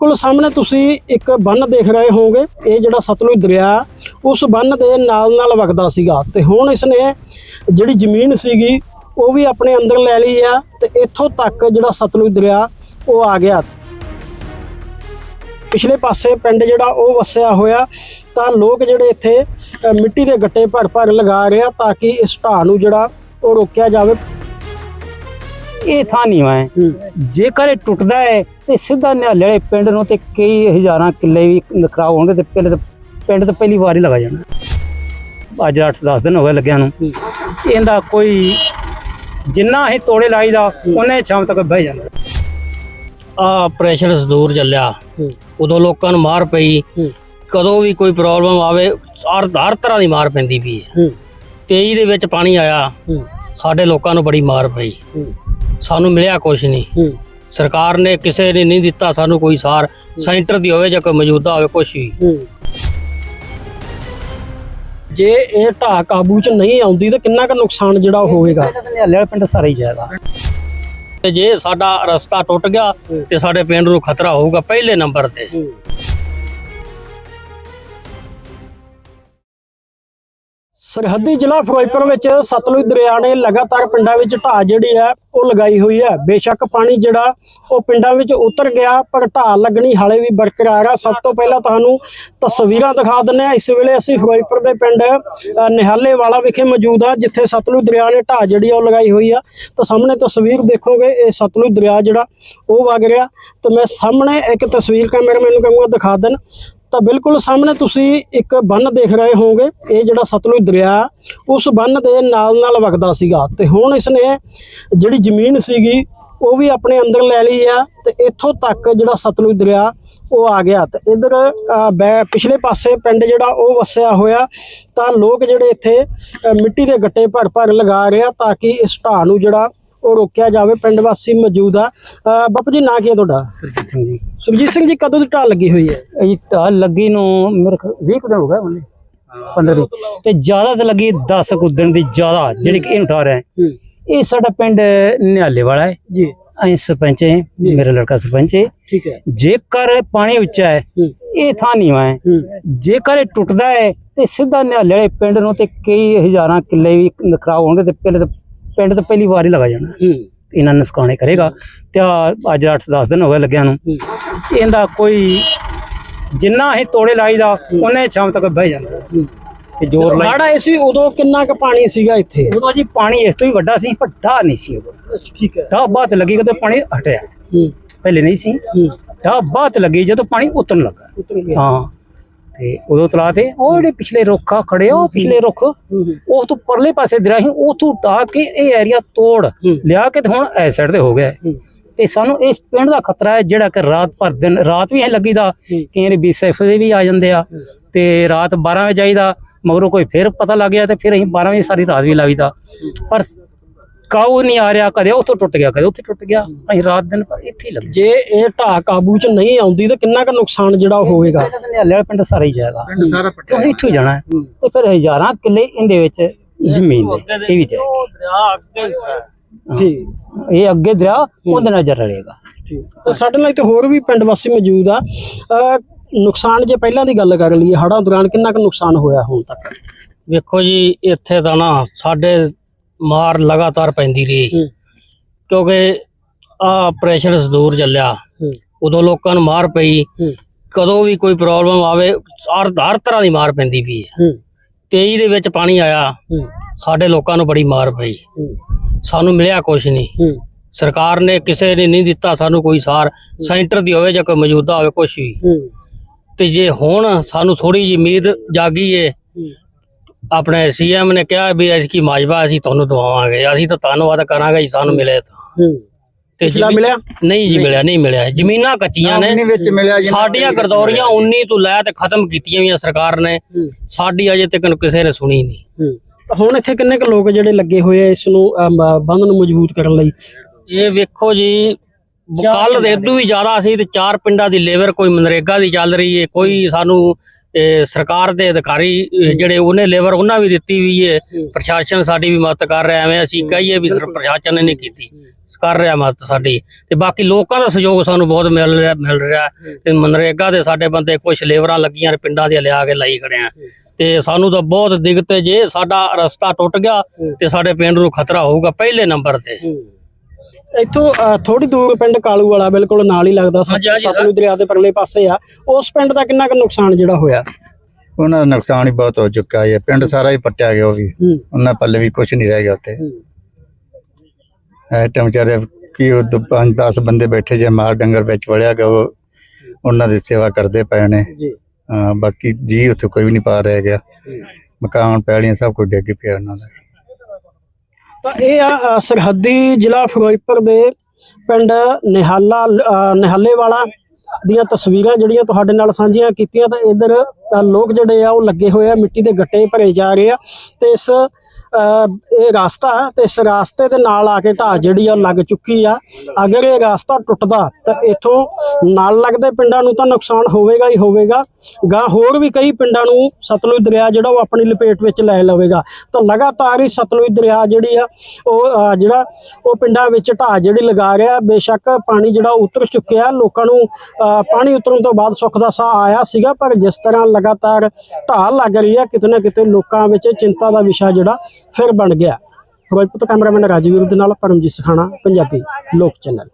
ਕੋਲ ਸਾਹਮਣੇ ਤੁਸੀਂ ਇੱਕ ਬੰਨ ਦੇਖ ਰਹੇ ਹੋਵੋਗੇ। ਇਹ ਜਿਹੜਾ ਸਤਲੁਜ ਦਰਿਆ, ਉਸ ਬੰਨ ਦੇ ਨਾਲ ਨਾਲ ਵਗਦਾ ਸੀਗਾ। ਤੇ ਹੁਣ ਇਸ ਨੇ ਜਿਹੜੀ ਜ਼ਮੀਨ ਸੀਗੀ, ਉਹ ਵੀ ਆਪਣੇ ਅੰਦਰ ਲੈ ਲਈ ਆ ਤੇ ਇੱਥੋਂ ਤੱਕ ਜਿਹੜਾ ਸਤਲੁਜ ਦਰਿਆ, ਉਹ ਆ ਗਿਆ। ਪਿਛਲੇ ਪਾਸੇ ਪਿੰਡ ਜਿਹੜਾ ਉਹ ਵਸਿਆ ਹੋਇਆ, ਤਾਂ ਲੋਕ ਜਿਹੜੇ ਇੱਥੇ ਮਿੱਟੀ ਦੇ ਗੱਟੇ ਭਰ ਭਰ ਲਗਾ ਰਹੇ ਆ ਤਾਂ ਕਿ ਇਸ ਢਾਹ ਨੂੰ ਜਿਹੜਾ ਉਹ ਰੋਕਿਆ ਜਾਵੇ। ਇਹ ਥਾਂ ਨਹੀਂ ਹੈ। ਜੇਕਰ ਇਹ ਟੁੱਟਦਾ ਹੈ ਤੇ ਸਿੱਧਾ ਨਿਹਾਲੇ ਵਾਲੇ ਪਿੰਡ ਨੂੰ ਤੇ ਕਈ ਹਜ਼ਾਰਾਂ ਕਿੱਲੇ ਵੀ ਖਰਾਬ ਹੋਣਗੇ ਤੇ ਪਹਿਲੇ ਤਾਂ ਪਿੰਡ ਤਾਂ ਪਹਿਲੀ ਵਾਰ ਹੀ ਲਗਾ ਜਾਣਾ। ਅੱਜ 8-10 ਦਿਨ ਹੋ ਗਏ ਲੱਗਿਆ ਨੂੰ। ਇਹਦਾ ਕੋਈ ਜਿੰਨਾ ਅਸੀਂ ਤੋੜੇ ਲਾਈਦਾ ਉਹਨੇ ਸ਼ਾਮ ਤੱਕ ਬਹਿ ਜਾਂਦਾ। ਆ ਆਪਰੇਸ਼ਨ ਸਦੂਰ ਚੱਲਿਆ। ਉਦੋਂ ਲੋਕਾਂ ਨੂੰ ਮਾਰ ਪਈ। ਕਦੋਂ ਵੀ ਕੋਈ ਪ੍ਰੋਬਲਮ ਆਵੇ ਹਰ ਹਰ ਤਰ੍ਹਾਂ ਦੀ ਮਾਰ ਪੈਂਦੀ ਵੀ ਹੈ। ਹੂੰ। 23 ਦੇ ਵਿੱਚ ਪਾਣੀ ਆਇਆ। ਸਾਡੇ ਲੋਕਾਂ ਨੂੰ ਬੜੀ ਮਾਰ ਪਈ। ਸਾਨੂੰ ਮਿਲਿਆ ਕੁਛ ਨਹੀਂ। ਸਰਕਾਰ ਨੇ ਕਿਸੇ ਨੇ ਨਹੀਂ ਦਿੱਤਾ ਸਾਨੂੰ ਕੋਈ ਸਾਰ। ਸੈਂਟਰ ਦੀ ਹੋਵੇ ਜਾਂ ਕੋਈ ਮੌਜੂਦਾ ਹੋਵੇ ਕੁਛ ਵੀ। ਜੇ ਇਹ ਢਾਹ ਕਾਬੂ ਚ ਨਹੀਂ ਆਉਂਦੀ ਤਾਂ ਕਿੰਨਾ ਕੁ ਨੁਕਸਾਨ ਜਿਹੜਾ ਉਹ ਹੋਵੇਗਾ? ਵਾਲਾ ਪਿੰਡ ਸਾਰਾ ਹੀ ਜਾਏਗਾ ਤੇ ਜੇ ਸਾਡਾ ਰਸਤਾ ਟੁੱਟ ਗਿਆ ਤੇ ਸਾਡੇ ਪਿੰਡ ਨੂੰ ਖਤਰਾ ਹੋਊਗਾ ਪਹਿਲੇ ਨੰਬਰ ਤੇ। ਸਰਹੱਦੀ ਜ਼ਿਲ੍ਹਾ ਫਿਰੋਜ਼ਪੁਰ ਵਿੱਚ ਸਤਲੁਜ ਦਰਿਆ ਨੇ ਲਗਾਤਾਰ ਪਿੰਡਾਂ ਵਿੱਚ ਢਾਹ ਜਿਹੜੀ ਹੈ, ਉਹ ਲਗਾਈ ਹੋਈ ਹੈ। ਬੇਸ਼ੱਕ ਪਾਣੀ ਜਿਹੜਾ, ਉਹ ਪਿੰਡਾਂ ਵਿੱਚ ਉਤਰ ਗਿਆ, ਪਰ ਢਾਹ ਲੱਗਣੀ ਹਾਲੇ ਵੀ ਬਰਕਰਾਰ ਆ। ਸਭ ਤੋਂ ਪਹਿਲਾਂ ਤੁਹਾਨੂੰ ਤਸਵੀਰਾਂ ਦਿਖਾ ਦਿੰਦੇ ਆ ਇਸ ਵੇਲੇ ਅਸੀਂ ਫਿਰੋਜ਼ਪੁਰ ਦੇ ਪਿੰਡ ਨਿਹਾਲੇ ਵਾਲਾ ਵਿਖੇ ਮੌਜੂਦ ਆ ਜਿੱਥੇ ਸਤਲੁਜ ਦਰਿਆ ਨੇ ਢਾਹ ਜਿਹੜੀ ਆ, ਉਹ ਲਗਾਈ ਹੋਈ ਆ। ਤਾਂ ਸਾਹਮਣੇ ਤਸਵੀਰ ਦੇਖੋਗੇ, ਇਹ ਸਤਲੁਜ ਦਰਿਆ ਜਿਹੜਾ, ਉਹ ਵਗ ਰਿਹਾ। ਤੇ ਮੈਂ ਸਾਹਮਣੇ ਇੱਕ ਤਸਵੀਰ ਕੈਮਰਾਮੈਨ ਨੂੰ ਕਹੂੰਗਾ, ਦਿਖਾ ਦੇਣ। ਤਾਂ ਬਿਲਕੁਲ ਸਾਹਮਣੇ ਤੁਸੀਂ ਇੱਕ ਬੰਨ ਦੇਖ ਰਹੇ ਹੋਵੋਗੇ, ਇਹ ਜਿਹੜਾ ਸਤਲੁਜ ਦਰਿਆ, ਉਸ ਬੰਨ ਦੇ ਨਾਲ ਨਾਲ ਵਗਦਾ ਸੀਗਾ। ਤੇ ਹੁਣ ਇਸ ਨੇ ਜਿਹੜੀ ਜ਼ਮੀਨ ਸੀਗੀ, ਉਹ ਵੀ ਆਪਣੇ ਅੰਦਰ ਲੈ ਲਈ ਆ ਤੇ ਇੱਥੋਂ ਤੱਕ ਜਿਹੜਾ ਸਤਲੁਜ ਦਰਿਆ, ਉਹ ਆ ਗਿਆ। ਤੇ ਇਧਰ ਪਿਛਲੇ ਪਾਸੇ ਪਿੰਡ ਜਿਹੜਾ ਉਹ ਵਸਿਆ ਹੋਇਆ, ਤਾਂ ਲੋਕ ਜਿਹੜੇ ਇੱਥੇ ਮਿੱਟੀ ਦੇ ਗੱਟੇ ਭਰ ਭਰ ਲਗਾ ਰਹੇ ਆ ਤਾਂ ਕਿ ਇਸ ਢਾਹ ਨੂੰ ਜਿਹੜਾ ਉਹ ਰੋਕਿਆ ਜਾਵੇ ਪਿੰਡ ਵਾਸੀ ਮੌਜੂਦ ਆ। ਬਾਪੂ ਜੀ ਨਾਂ ਕੀ ਹੈ ਤੁਹਾਡਾ? ਸਰਜੀਤ ਸਿੰਘ ਜੀ। ਸੁਖਜੀਤ ਸਿੰਘ ਜੀ ਕਦੋਂ ਦੀ ਢਾਹ ਲੱਗੀ ਹੋਈ ਹੈ? ਇਹ ਢਾਲ ਲੱਗੀ ਨੂੰ ਮੇਰੇ ਖਿਆਲ 20 ਕੁ ਦਿਨ ਹੋ ਗਏ ਉਹਨੇ 15 ਵੀਹ। ਤੇ ਜ਼ਿਆਦਾ ਤਾਂ ਲੱਗੀ 10 ਕੁ ਦਿਨ ਦੀ ਜ਼ਿਆਦਾ ਜਿਹੜੀ ਕਿ ਇਹਨੂੰ ਠਾਰ ਹੈ। ਇਹ ਸਾਡਾ ਪਿੰਡ ਨਿਹਾਲੇ ਵਾਲਾ ਹੈ। ਜੀ। ਅਸੀਂ ਸਰਪੰਚ ਹੈ ਮੇਰਾ ਲੜਕਾ ਸਰਪੰਚ ਹੈ। ਠੀਕ ਹੈ। ਜੇਕਰ ਪਾਣੀ ਵਿੱਚ ਹੈ ਇਹ ਥਾਂ ਨਹੀਂ ਹੈ। ਹੂੰ। ਜੇਕਰ ਇਹ ਟੁੱਟਦਾ ਹੈ ਤੇ ਸਿੱਧਾ ਨਿਹਾਲੇ ਵਾਲੇ ਪਿੰਡ ਨੂੰ ਤੇ ਕਈ ਹਜ਼ਾਰਾਂ ਕਿੱਲੇ ਵੀ ਖਰਾਬ ਹੋਣਗੇ ਤੇ ਪਹਿਲੇ ਤਾਂ ਪਿੰਡ ਤਾਂ ਪਹਿਲੀ ਵਾਰ ਹੀ ਲਗਾ ਜਾਣਾ। ਤੇ ਇਹਨਾਂ ਨੁਕਸਾਨੇ ਕਰੇਗਾ। ਤੇ ਆਹ ਅੱਜ 8-10 ਦਿਨ ਹੋ ਗਏ ਲੱਗਿਆ ਨੂੰ। ਇਹਦਾ ਕੋਈ ਜਿੰਨਾ ਅਸੀਂ ਤੋੜੇ ਲਾਈਦਾ ਉਹਨੇ ਸ਼ਾਮ ਤੱਕ ਬਹਿ ਜਾਂਦਾ। ਤੇ ਜ਼ੋਰ ਲਾਈ ਹੜ ਸੀ ਉਦੋਂ ਕਿੰਨਾ ਕੁ ਪਾਣੀ ਸੀਗਾ ਇੱਥੇ? ਉਦੋਂ ਜੀ ਪਾਣੀ ਇਸ ਤੋਂ ਹੀ ਵੱਡਾ ਸੀ ਪਰ ਢਾਹ ਨਹੀਂ ਸੀ ਉਦੋਂ। ਠੀਕ ਹੈ। ਢਾਹ ਬਾਤ ਲੱਗੀ ਜਦੋਂ ਪਾਣੀ ਹਟਿਆ। ਪਹਿਲੇ ਨਹੀਂ ਸੀ। ਢਾਹ ਬਾਤ ਲੱਗੀ ਜਦੋਂ ਪਾਣੀ ਉਤਰਨ ਲੱਗਾ। ਉਤਰ ਗਿਆ। ਹਾਂ। ਤੇ ਉਦੋਂ ਤਲਾ ਤੇ ਉਹ ਜਿਹੜੇ ਪਿਛਲੇ ਰੁੱਖ ਆ ਖੜੇ ਆ ਉਹ ਪਿਛਲੇ ਰੁੱਖ ਉਹ ਤੋਂ ਪਰਲੇ ਪਾਸੇ ਦਰਿਆ ਸੀ ਉਥੋਂ ਢਾਹ ਕੇ ਇਹ ਏਰੀਆ ਤੋੜ। ਲਿਆ ਕੇ ਤੇ ਹੁਣ ਐ ਸਾਈਡ ਤੇ ਹੋ ਗਿਆ। ਤੇ ਸਾਨੂੰ ਇਸ ਪਿੰਡ ਦਾ ਖਤਰਾ ਹੈ ਜਿਹੜਾ ਕਿ ਰਾਤ ਭਰ ਦਿਨ ਰਾਤ ਵੀ ਹੈ ਲੱਗੀ ਦਾ ਕਈ ਵਾਰੀ ਬੀਐਸਐਫ ਦੇ ਵੀ ਆ ਜਾਂਦੇ ਆ। ਤੇ ਰਾਤ 12 ਵਜੇ ਜਾਈਦਾ ਮਗਰੋਂ ਕੋਈ ਫਿਰ ਪਤਾ ਲੱਗ ਗਿਆ ਤੇ ਫਿਰ ਅਸੀਂ 12 ਵਜੇ ਸਾਰੀ ਰਾਤ ਵੀ ਲਾਈਦਾ। ਪਰ ਕਾਉ ਨਹੀਂ ਆ ਰਿਹਾ ਕਦੇ ਉੱਥੋਂ ਟੁੱਟ ਗਿਆ ਕਦੇ ਉੱਥੇ ਟੁੱਟ ਗਿਆ। ਅਸੀਂ ਰਾਤ ਦਿਨ ਪਰ ਇੱਥੇ ਹੀ ਲੱਗੇ। ਜੇ ਇਹ ਢਾਹ ਕਾਬੂ ਚ ਨਹੀਂ ਆਉਂਦੀ ਤਾਂ ਕਿੰਨਾ ਕੁ ਨੁਕਸਾਨ ਜਿਹੜਾ ਹੋਵੇਗਾ? ਵਾਲਾ ਪਿੰਡ ਸਾਰਾ ਹੀ ਜਾਏਗਾ। ਪਿੰਡ ਸਾਰਾ ਪੱਟਿਆ ਇੱਥੋਂ ਹੀ ਜਾਣਾ ਹੈ। ਤੇ ਫਿਰ ਹਜ਼ਾਰਾਂ ਕਿੱਲੇ ਇਹਦੇ ਵਿੱਚ ਜ਼ਮੀਨ ਦੇ ਇਹ ਵੀ ਜਾਏਗੀ ਠੀਕ। ਇਹ ਅੱਗੇ ਦਰਿਆ ਉਹਦੇ ਨਾਲ ਜਰ ਰਲੇਗਾ। ਠੀਕ। ਤਾਂ ਸਾਡੇ ਨਾਲ ਇੱਥੇ ਹੋਰ ਵੀ ਪਿੰਡ ਵਾਸੀ ਮੌਜੂਦ ਆ। ਨੁਕਸਾਨ ਜੇ ਪਹਿਲਾਂ ਦੀ ਗੱਲ ਕਰ ਲਈਏ ਹੜ੍ਹਾਂ ਦੌਰਾਨ ਕਿੰਨਾ ਕੁ ਨੁਕਸਾਨ ਹੋਇਆ ਹੁਣ ਤੱਕ? ਵੇਖੋ ਜੀ ਇੱਥੇ ਤਾਂ ਨਾ ਸਾਡੇ ਮਾਰ ਲਗਾਤਾਰ ਪੈਂਦੀ ਰਹੀ। ਕਿਉਂਕਿ ਆ ਆਪਰੇਸ਼ਨ ਸਦੂਰ ਚੱਲਿਆ। ਉਦੋਂ ਲੋਕਾਂ ਨੂੰ ਮਾਰ ਪਈ। ਕਦੋਂ ਵੀ ਕੋਈ ਪ੍ਰੋਬਲਮ ਆਵੇ ਹਰ ਹਰ ਤਰ੍ਹਾਂ ਦੀ ਮਾਰ ਪੈਂਦੀ ਵੀ ਹੈ। ਹੂੰ। 23 ਦੇ ਵਿੱਚ ਪਾਣੀ ਆਇਆ। ਸਾਡੇ ਲੋਕਾਂ ਨੂੰ ਬੜੀ ਮਾਰ ਪਈ। ਸਾਨੂੰ ਮਿਲਿਆ ਕੁਛ ਨਹੀਂ। ਸਰਕਾਰ ਨੇ ਕਿਸੇ ਨੇ ਨਹੀਂ ਦਿੱਤਾ ਸਾਨੂੰ ਕੋਈ ਸਾਰ। ਸੈਂਟਰ ਦੀ ਹੋਵੇ ਜਾਂ ਕੋਈ ਮੌਜੂਦਾ ਹੋਵੇ ਕੁਛ ਵੀ। ਤੇ ਜੇ ਹੁਣ ਸਾਨੂੰ ਥੋੜੀ ਜਿਹੀ ਉਮੀਦ ਜਾਗੀ ਏ ਆਪਣੇ ਸੀਐਮ ਨੇ ਕਿਹਾ ਵੀ ਅਸੀਂ ਕੀ ਮਾਜਬਾ ਅਸੀਂ ਤੁਹਾਨੂੰ ਦਵਾਵਾਂਗੇ ਅਸੀਂ ਤਾਂ ਧੰਨਵਾਦ ਕਰਾਂਗੇ ਜੀ ਸਾਨੂੰ ਮਿਲੇ ਤਾਂ। ਤੇ ਪਿਛਲਾ ਮਿਲਿਆ? ਨਹੀਂ ਜੀ ਮਿਲਿਆ ਨਹੀਂ ਮਿਲਿਆ। ਜ਼ਮੀਨਾਂ ਕੱਚੀਆਂ ਨੇ। ਨਹੀਂ ਵਿੱਚ ਮਿਲਿਆ ਜੀ ਸਾਡੀਆਂ ਗਰਦੌਰੀਆਂ 19 ਤੋਂ ਲੈ ਤੇ ਖਤਮ ਕੀਤੀਆਂ ਹੋਈਆਂ ਸਰਕਾਰ ਨੇ। ਸਾਡੀ ਅਜੇ ਤੱਕ ਕਿਸੇ ਨੇ ਸੁਣੀ ਨਹੀਂ। ਹੁਣ ਇੱਥੇ ਕਿੰਨੇ ਕੁ ਲੋਕ ਜਿਹੜੇ ਲੱਗੇ ਹੋਏ ਆ ਇਸ ਨੂੰ ਅਮ, ਬੰਦ ਨੂੰ ਮਜ਼ਬੂਤ ਕਰਨ ਲਈ? ਇਹ ਵੇਖੋ ਜੀ ਕੱਲ ਦੇ ਇਦੋਂ ਵੀ ਜ਼ਿਆਦਾ ਸੀ ਤੇ ਚਾਰ ਪਿੰਡਾਂ ਦੀ ਲੇਬਰ ਕੋਈ ਮਨਰੇਗਾ ਦੀ ਚੱਲ ਰਹੀ ਹੈ ਕੋਈ ਸਾਨੂੰ ਸਰਕਾਰ ਦੇ ਅਧਿਕਾਰੀ ਜਿਹੜੇ ਉਹਨੇ ਲੇਬਰ ਉਹਨਾਂ ਵੀ ਦਿੱਤੀ ਵੀ ਹੈ। ਪ੍ਰਸ਼ਾਸਨ ਸਾਡੀ ਵੀ ਮਦਦ ਕਰ ਰਿਹਾ ਐਵੇਂ ਅਸੀਂ ਕਹੀਏ ਵੀ ਪ੍ਰਸ਼ਾਸਨ ਨੇ ਨਹੀਂ ਕੀਤੀ। ਕਰ ਰਿਹਾ ਮਦਦ ਸਾਡੀ। ਤੇ ਬਾਕੀ ਲੋਕਾਂ ਦਾ ਸਹਿਯੋਗ ਸਾਨੂੰ ਬਹੁਤ ਮਿਲ ਰਿਹਾ ਮਿਲ ਰਿਹਾ। ਤੇ ਮਨਰੇਗਾ ਦੇ ਸਾਡੇ ਬੰਦੇ ਕੁਝ ਲੇਬਰਾਂ ਲੱਗੀਆਂ ਨੇ ਪਿੰਡਾਂ ਦੀਆਂ ਲਿਆ ਕੇ ਲਾਈ ਖੜੇ ਆ। ਤੇ ਸਾਨੂੰ ਤਾਂ ਬਹੁਤ ਦਿੱਕਤ ਜੇ ਸਾਡਾ ਰਸਤਾ ਟੁੱਟ ਗਿਆ ਤੇ ਸਾਡੇ ਪਿੰਡ ਨੂੰ ਖਤਰਾ ਹੋਊਗਾ ਪਹਿਲੇ ਨੰਬਰ ਤੇ। ਇੱਥੋਂ ਥੋੜੀ ਦੂਰ ਪਿੰਡ ਕਾਲੂ ਵਾਲਾ ਬਿਲਕੁਲ ਨਾਲ ਹੀ ਲੱਗਦਾ। ਸਤਲੁਜ ਦਰਿਆ ਦੇ ਪਰਲੇ ਪਾਸੇ ਆ। ਉਸ ਪਿੰਡ ਦਾ ਕਿੰਨਾ ਕੁ ਨੁਕਸਾਨ ਜਿਹੜਾ ਹੋਇਆ? ਉਹਨਾਂ ਦਾ ਨੁਕਸਾਨ ਹੀ ਬਹੁਤ ਹੋ ਚੁੱਕਾ ਹੈ। ਪਿੰਡ ਸਾਰਾ ਹੀ ਪੱਟਿਆ ਗਿਆ ਉਹ ਵੀ। ਉਹਨਾਂ ਪੱਲੇ ਵੀ ਕੁਝ ਨਹੀਂ ਰਹਿ ਗਿਆ ਉੱਥੇ। ਐ ਟਾਈਮ ਚਾਰੇ ਕੀ ਉਹ ਦੋ- ਪੰਜ 10 ਬੰਦੇ ਬੈਠੇ ਜੇ ਮਾਲ ਡੰਗਰ ਵਿੱਚ ਵੜਿਆ ਗਿਆ ਉਹ ਉਹਨਾਂ ਦੀ ਸੇਵਾ ਕਰਦੇ ਪਏ ਨੇ। ਬਾਕੀ ਜੀ ਉੱਥੇ ਕੋਈ ਵੀ ਨਹੀਂ ਪਾ ਰਹਿ ਗਿਆ ਮਕਾਨ ਪੈਲੀਆਂ ਸਭ ਕੁਝ ਡਿੱਗ ਪਿਆ ਉਹਨਾਂ ਦਾ। ਤਾਂ ਇਹ ਆ ਸਰਹੱਦੀ ਜ਼ਿਲ੍ਹਾ ਫਿਰੋਜ਼ਪੁਰ ਦੇ ਪਿੰਡ ਨਿਹਾਲਾ ਅ, ਨਿਹਾਲੇ ਵਾਲਾ ਦੀਆਂ ਤਸਵੀਰਾਂ ਜਿਹੜੀਆਂ ਤੁਹਾਡੇ ਨਾਲ ਸਾਂਝੀਆਂ ਕੀਤੀਆਂ ਤਾਂ ਇਧਰ ਲੋਕ ਜਿਹੜੇ ਆ ਉਹ ਲੱਗੇ ਹੋਏ ਆ, ਮਿੱਟੀ ਦੇ ਗੱਟੇ ਭਰੇ ਜਾ ਰਹੇ ਆ ਤੇ ਇਸ ਇਹ ਰਾਸਤਾ ਹੈ ਤੇ ਇਸ ਰਾਸਤੇ ਦੇ ਨਾਲ ਆ ਕੇ ਢਾਹ ਜਿਹੜੀ ਆ ਲੱਗ ਚੁੱਕੀ ਆ। ਅਗਰ ਇਹ ਰਾਸਤਾ ਟੁੱਟਦਾ ਤਾਂ ਇਥੋਂ ਨਾਲ ਲੱਗਦੇ ਪਿੰਡਾਂ ਨੂੰ ਤਾਂ ਨੁਕਸਾਨ ਹੋਵੇਗਾ ਹੀ ਹੋਵੇਗਾ। ਗਾਂ ਹੋਰ ਵੀ ਕਈ ਪਿੰਡਾਂ ਨੂੰ ਸਤਲੁਜ ਦਰਿਆ ਜਿਹੜਾ ਉਹ ਆਪਣੀ ਲਪੇਟ ਵਿੱਚ ਲੈ ਲਵੇਗਾ। ਤਾਂ ਲਗਾਤਾਰ ਹੀ ਸਤਲੁਜ ਦਰਿਆ ਜਿਹੜੀ ਆ, ਉਹ ਜਿਹੜਾ ਉਹ ਪਿੰਡਾਂ ਵਿੱਚ ਢਾਹ ਜਿਹੜੀ ਲਗਾ ਰਿਹਾ, ਬੇਸ਼ੱਕ ਪਾਣੀ ਜਿਹੜਾ ਉਹ ਉਤਰ ਚੁੱਕਿਆ। ਲੋਕਾਂ ਨੂੰ ਪਾਣੀ ਉਤਰਨ ਤੋਂ ਬਾਅਦ ਸੁੱਖ ਦਾ ਸਾਹ ਆਇਆ ਸੀਗਾ, ਪਰ ਜਿਸ ਤਰ੍ਹਾਂ ਲਗਾਤਾਰ ਢਾਹ ਲੱਗ ਰਹੀ ਹੈ। ਕਿਤੇ ਨਾ ਕਿਤੇ ਲੋਕਾਂ ਵਿੱਚ ਚਿੰਤਾ ਦਾ ਵਿਸ਼ਾ ਜਿਹੜਾ ਫਿਰ ਬਣ ਗਿਆ। ਫਿਰੋਜ਼ਪੁਰ ਤੋਂ ਕੈਮਰਾਮੈਨ ਰਾਜਵੀਰ ਦੇ ਨਾਲ ਪਰਮਜੀਤ ਸਖਾਣਾ, ਪੰਜਾਬੀ ਲੋਕ ਚੈਨਲ।